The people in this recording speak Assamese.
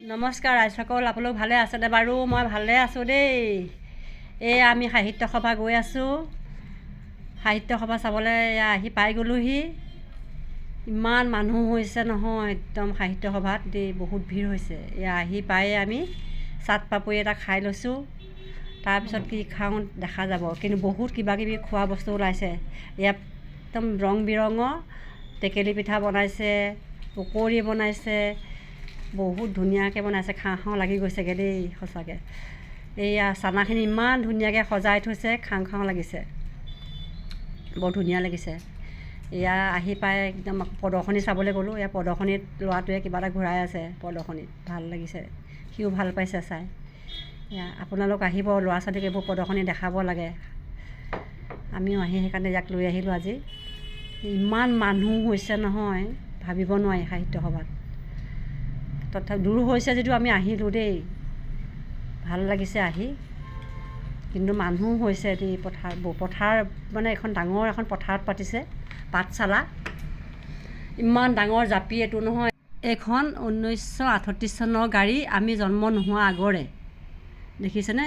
নমস্কাৰ ৰাইজসকল আপোনালোক ভালে আছেনে বাৰু? মই ভালে আছোঁ দেই। এই আমি সাহিত্য সভা গৈ আছোঁ। সাহিত্য সভা চাবলৈ এয়া আহি পাই গ'লোহি। ইমান মানুহ হৈছে নহয় একদম সাহিত্য সভাত দেই বহুত ভিৰ হৈছে। এয়া আহি পায়ে আমি চাট পাপৰি এটা খাই লৈছোঁ। তাৰপিছত কি খাওঁ দেখা যাব। কিন্তু বহুত কিবা কিবি খোৱা বস্তু ওলাইছে। ইয়াত একদম ৰং বিৰঙৰ টেকেলি পিঠা বনাইছে পকৰী বনাইছে বহুত ধুনীয়াকৈ বনাইছে খাওঁ খাওঁ লাগি গৈছেগৈ দেই সঁচাকৈ। এইয়া চানাখিনি ইমান ধুনীয়াকৈ সজাই থৈছে খাওঁ খাওঁ লাগিছে। বৰ ধুনীয়া লাগিছে। এয়া আহি পাই একদম প্ৰদৰ্শনী চাবলৈ গ'লোঁ এয়া প্ৰদৰ্শনীত ল'ৰাটোৱে কিবা এটা ঘূৰাই আছে প্ৰদৰ্শনীত ভাল লাগিছে। সিও ভাল পাইছে চাই। এয়া আপোনালোক আহিব ল'ৰা ছোৱালীক এইবোৰ প্ৰদৰ্শনী দেখাব লাগে। আমিও আহি সেইকাৰণে ইয়াক লৈ আহিলোঁ আজি। ইমান মানুহ হৈছে নহয় ভাবিব নোৱাৰি সাহিত্য সভাত। তথাপি দূৰ হৈছে যদিও আমি আহিলোঁ দেই। ভাল লাগিছে আহি। কিন্তু মানুহ হৈছে দেই পথাৰ পথাৰ মানে এখন ডাঙৰ এখন পথাৰত পাতিছে পাঠশালা। ইমান ডাঙৰ জাপি এইটো নহয়। এইখন ঊনৈছশ আঠত্ৰিছ চনৰ গাড়ী আমি জন্ম নোহোৱা আগৰে। দেখিছেনে?